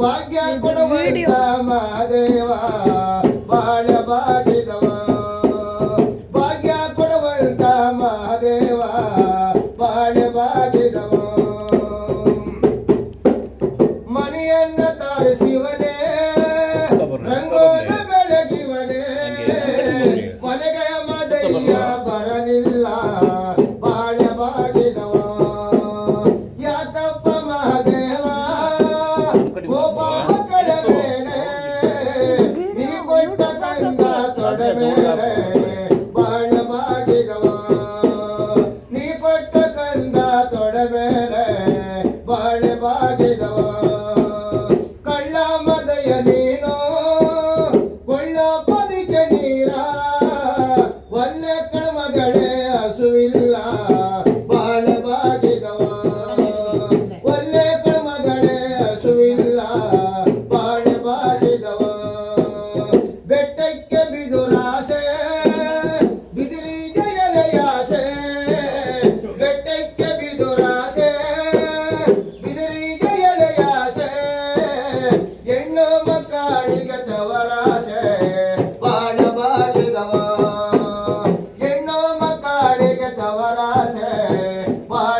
ಭಾಗ್ಯ ಕೊಡುವ ಮಾದೇವ ಬಾಳೆ வரவே ಕಾಳಿಗ ತವರಾಸೆ ಬಾಣ ಬಾಗಿದವ ಹೆಣ್ಣು ಮಕ್ಕಳಿಗೆ ತವರಾ